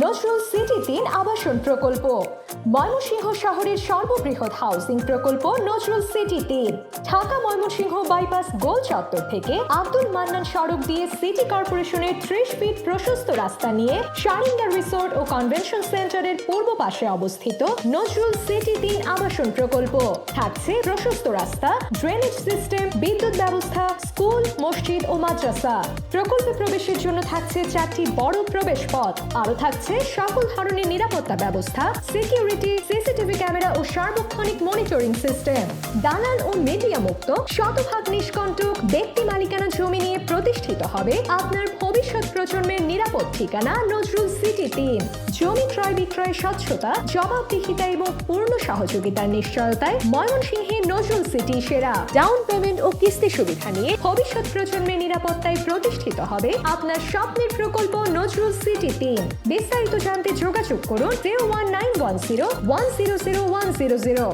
Nazrul city তিন আবাসন প্রকল্প। ময়মনসিংহ শহরের সর্ববৃহৎ হাউসিং প্রকল্প নজরুল সিটি তিন। ঢাকা ময়মনসিংহ বাইপাস গোল চত্বর থেকে আব্দুল মান্নান সড়ক দিয়ে সিটি কর্পোরেশনের ত্রিশ ফিট প্রশস্ত রাস্তা নিয়ে সারিঙ্গা রিসোর্ট ও কনভেনশন সেন্টারের পূর্ব পাশে অবস্থিত নজরুল সিটি তিন আবাসন প্রকল্প। থাকছে প্রশস্ত রাস্তা ড্রেনেজ সিস্টেম বিদ্যুৎ ব্যবস্থা স্কুল মসজিদ ও মাদ্রাসা। প্রকল্পে প্রবেশের জন্য থাকছে চারটি বড় প্রবেশ পথ আরও থাকছে সকল ধরনের নিরাপত্তা ব্যবস্থা সিকিউরিটি সিসিটিভি ক্যামেরা ও সার্বক্ষণিক মনিটরিং সিস্টেম দালাল ও মিডিয়া মুক্ত, শতভাগ নিষ্কণ্টক ব্যক্তি মালিকানা জমি নিয়ে প্রতিষ্ঠিত হবে। আপনার ভবিষ্যৎ প্রজন্মের নিরাপদ ঠিকানা নজরুল সিটি তিন জমি ক্রয় বিক্রয় স্বচ্ছতা, জবাবদিহিতা এবং পূর্ণ সহযোগিতার নিশ্চয়তায় ময়মনসিংহে নজরুল সিটি সেরা। ডাউন পেমেন্ট ও কিস্তি সুবিধা নিয়ে ভবিষ্যৎ প্রজন্মের নিরাপত্তায় প্রতিষ্ঠিত হবে আপনার স্বপ্নের প্রকল্প নজরুল সিটি তিন বিস্তারিত জানতে যোগাযোগ করুন zero one nine one zero one zero zero one zero zero